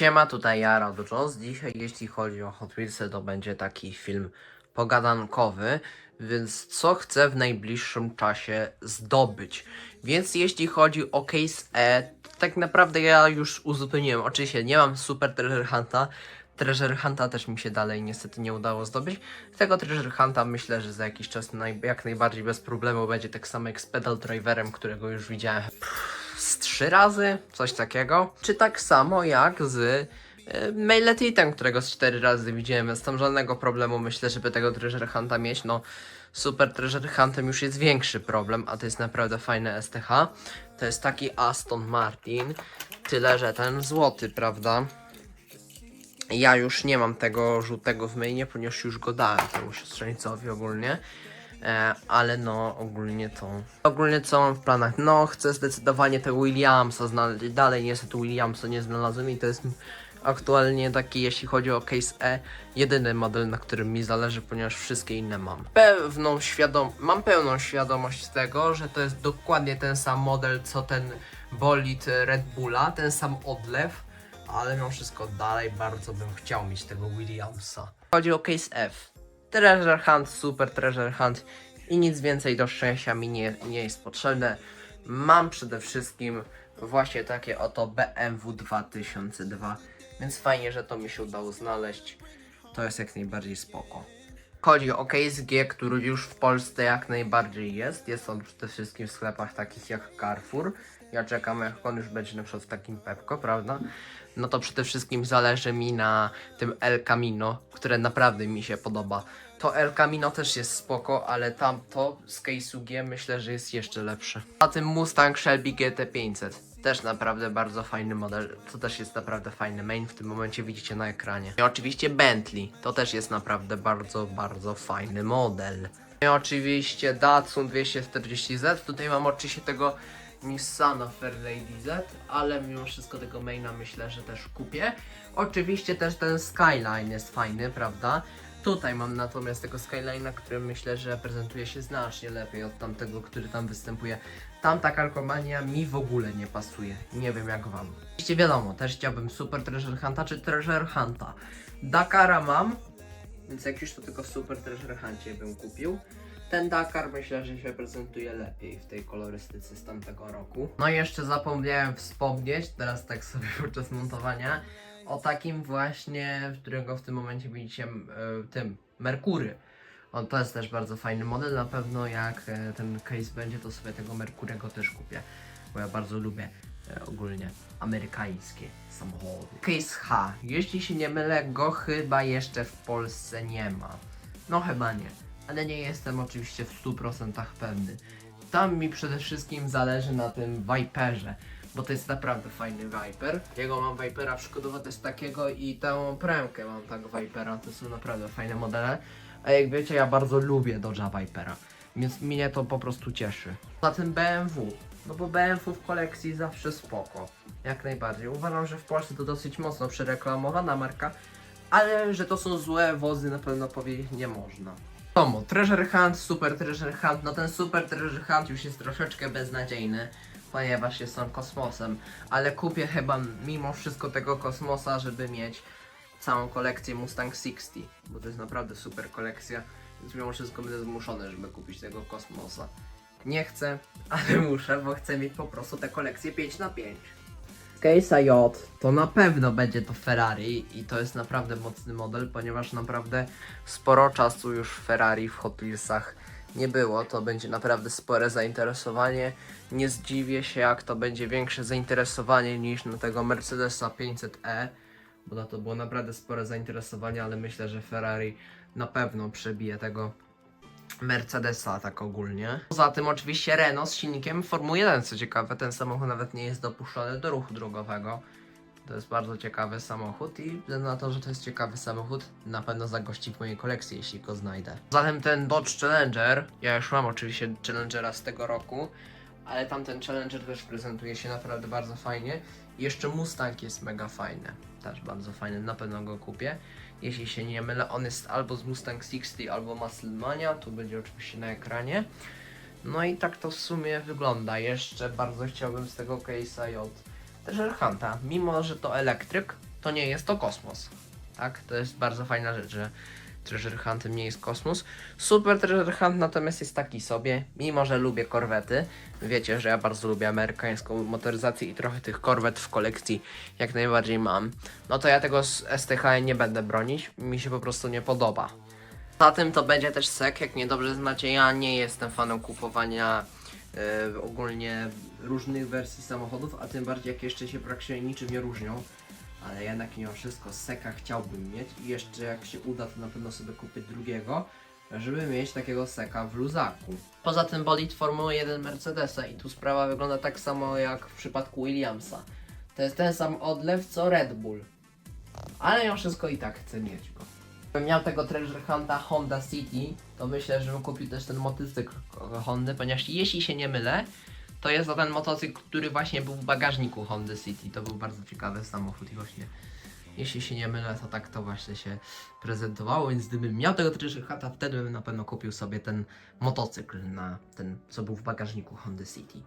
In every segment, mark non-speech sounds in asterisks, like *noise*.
Siema, tutaj ja, Rado Jones. Dzisiaj, jeśli chodzi o Hot Wheelsy, to będzie taki film pogadankowy, więc co chcę w najbliższym czasie zdobyć. Więc jeśli chodzi o Case E, to tak naprawdę ja już uzupełniłem. Oczywiście nie mam Super Treasure Hunta, Treasure Hunta też mi się dalej niestety nie udało zdobyć. Tego Treasure Hunta myślę, że za jakiś czas naj, jak najbardziej bez problemu będzie tak samo jak z Pedal Driverem, którego już widziałem z trzy razy, coś takiego. Czy tak samo jak z e, Mailetitem, którego z cztery razy widziałem, więc tam żadnego problemu myślę, żeby tego Treasure Hunta mieć. No, Super Treasure Huntem już jest większy problem, a to jest naprawdę fajne STH. To jest taki Aston Martin, tyle że ten złoty, prawda? Ja już nie mam tego żółtego w mainie, ponieważ już go dałem temu siostrzeńcowi ogólnie. E, ale no, ogólnie to. Ogólnie co mam w planach? No, chcę zdecydowanie tego Williamsa znaleźć. Dalej niestety Williamsa nie znalazłem i to jest aktualnie taki, jeśli chodzi o Case E, jedyny model, na którym mi zależy, ponieważ wszystkie inne mam. Pewną świadom mam pełną świadomość tego, że to jest dokładnie ten sam model, co ten bolid Red Bulla, ten sam odlew, ale mimo wszystko dalej bardzo bym chciał mieć tego Williamsa. Chodzi o Case F. Treasure Hunt, Super Treasure Hunt i nic więcej do szczęścia mi nie, nie jest potrzebne. Mam przede wszystkim właśnie takie oto BMW 2002, więc fajnie, że to mi się udało znaleźć. To jest jak najbardziej spoko. Chodzi o Case G, który już w Polsce jak najbardziej jest. Jest on przede wszystkim w sklepach takich jak Carrefour. Ja czekam jak on już będzie na przykład w takim Pepko, prawda? No to przede wszystkim zależy mi na tym El Camino, które naprawdę mi się podoba. To El Camino też jest spoko, ale tamto z Case'u G myślę, że jest jeszcze lepsze. A tym Mustang Shelby GT500. Też naprawdę bardzo fajny model. To też jest naprawdę fajny main. W tym momencie widzicie na ekranie. I oczywiście Bentley. To też jest naprawdę bardzo, bardzo fajny model. I oczywiście Datsun 240Z. Tutaj mam oczywiście tego Nissana Fairlady Z, ale mimo wszystko tego maina myślę, że też kupię. Oczywiście też ten Skyline jest fajny, prawda? Tutaj mam natomiast tego Skyline'a, który myślę, że prezentuje się znacznie lepiej od tamtego, który tam występuje. Tamta kalkomania mi w ogóle nie pasuje. Nie wiem jak wam. Oczywiście wiadomo, też chciałbym Super Treasure Hunta czy Treasure Hunta. Dakara mam, więc jak już to tylko w Super Treasure Huncie bym kupił. Ten Dakar myślę, że się prezentuje lepiej w tej kolorystyce z tamtego roku. No i jeszcze zapomniałem wspomnieć, teraz tak sobie *laughs* podczas montowania, o takim właśnie, którego w tym momencie widzicie, e, tym, Merkury. On to jest też bardzo fajny model, na pewno jak e, ten case będzie, to sobie tego Merkurego też kupię, bo ja bardzo lubię e, ogólnie amerykańskie samochody. Case H, jeśli się nie mylę, go chyba jeszcze w Polsce nie ma. No chyba nie, ale nie jestem oczywiście w 100% pewny. Tam mi przede wszystkim zależy na tym Viperze, bo to jest naprawdę fajny Viper. Jego mam Vipera przykładowo też takiego i tą premkę mam tak Vipera, to są naprawdę fajne modele. A jak wiecie, ja bardzo lubię Dodge'a Vipera, więc mnie to po prostu cieszy. Za tym BMW, no bo BMW w kolekcji zawsze spoko, jak najbardziej. Uważam, że w Polsce to dosyć mocno przereklamowana marka, ale że to są złe wozy na pewno powiedzieć nie można. Tomo, Treasure Hunt, Super Treasure Hunt, no ten Super Treasure Hunt już jest troszeczkę beznadziejny, ponieważ jest on kosmosem, ale kupię chyba mimo wszystko tego kosmosa, żeby mieć całą kolekcję Mustang 60, bo to jest naprawdę super kolekcja, więc mimo wszystko będę zmuszony, żeby kupić tego kosmosa. Nie chcę, *laughs* ale muszę, bo chcę mieć po prostu tę kolekcję 5 na 5 Case'a J to na pewno będzie to Ferrari i to jest naprawdę mocny model, ponieważ naprawdę sporo czasu już Ferrari w Hot Wheelsach nie było. To będzie naprawdę spore zainteresowanie. Nie zdziwię się, jak to będzie większe zainteresowanie niż na tego Mercedesa 500e, bo na to było naprawdę spore zainteresowanie, ale myślę, że Ferrari na pewno przebije tego Mercedesa tak ogólnie. Poza tym oczywiście Renault z silnikiem Formuły 1, co ciekawe, ten samochód nawet nie jest dopuszczony do ruchu drogowego. To jest bardzo ciekawy samochód i na to, że to jest ciekawy samochód, na pewno zagości w mojej kolekcji, jeśli go znajdę. Zatem ten Dodge Challenger, ja już mam oczywiście Challengera z tego roku, ale tamten Challenger też prezentuje się naprawdę bardzo fajnie. Jeszcze Mustang jest mega fajny, też bardzo fajny, na pewno go kupię. Jeśli się nie mylę, on jest albo z Mustang 60, albo Musclemania, tu będzie oczywiście na ekranie. No i tak to w sumie wygląda. Jeszcze bardzo chciałbym z tego case'a J Hunta, mimo że to elektryk, to nie jest to kosmos. Tak? To jest bardzo fajna rzecz, że Treasure Huntem nie jest kosmos. Super Treasure Hunt natomiast jest taki sobie, mimo że lubię korwety. Wiecie, że ja bardzo lubię amerykańską motoryzację i trochę tych korwet w kolekcji jak najbardziej mam. No to ja tego z STH nie będę bronić, mi się po prostu nie podoba. Poza tym to będzie też sek, jak niedobrze znacie, ja nie jestem fanem kupowania e, ogólnie różnych wersji samochodów, a tym bardziej jak jeszcze się praktycznie niczym nie różnią. Ale jednak mimo wszystko seka chciałbym mieć i jeszcze jak się uda to na pewno sobie kupić drugiego, żeby mieć takiego seka w luzaku. Poza tym bolid Formuły 1 Mercedesa i tu sprawa wygląda tak samo jak w przypadku Williamsa. To jest ten sam odlew co Red Bull. Ale ja wszystko i tak chcę mieć go. Gdybym miał tego Treasure Hunta Honda City, to myślę, że bym kupił też ten motocykl Hondy, ponieważ jeśli się nie mylę, to jest to ten motocykl, który właśnie był w bagażniku Hondy City. To był bardzo ciekawy samochód i właśnie jeśli się nie mylę, to tak to właśnie się prezentowało, więc gdybym miał tego Treasure Hunta, wtedy bym na pewno kupił sobie ten motocykl na ten, co był w bagażniku Hondy City.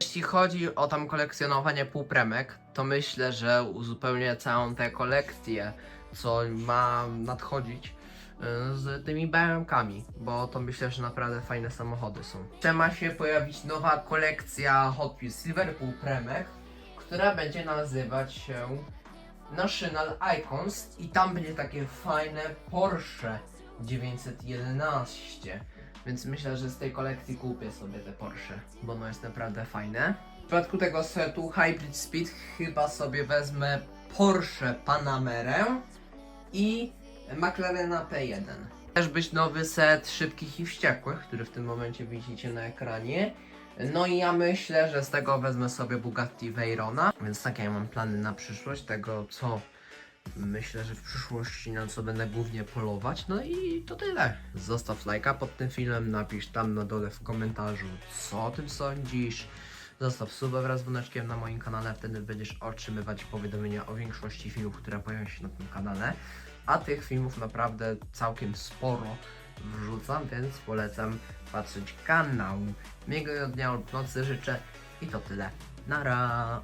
Jeśli chodzi o tam kolekcjonowanie półpremek, to myślę, że uzupełnię całą tę kolekcję, co ma nadchodzić y, z tymi BMKami, bo to myślę, że naprawdę fajne samochody są. Jeszcze ma się pojawić nowa kolekcja Hot Wheels Silver półpremek, która będzie nazywać się National Icons i tam będzie takie fajne Porsche 911. Więc myślę, że z tej kolekcji kupię sobie te Porsche, bo ono jest naprawdę fajne. W przypadku tego setu Hybrid Speed chyba sobie wezmę Porsche Panamerę i McLarena P1. Też być nowy set szybkich i wściekłych, który w tym momencie widzicie na ekranie. No i ja myślę, że z tego wezmę sobie Bugatti Veyrona, więc takie ja mam plany na przyszłość, tego co myślę, że w przyszłości na co będę głównie polować. No i to tyle. Zostaw lajka pod tym filmem, napisz tam na dole w komentarzu, co o tym sądzisz. Zostaw suba wraz z dzwoneczkiem na moim kanale, wtedy będziesz otrzymywać powiadomienia o większości filmów, które pojawią się na tym kanale. A tych filmów naprawdę całkiem sporo wrzucam, więc polecam patrzeć kanał. Miłego dnia lub nocy życzę i to tyle. Nara!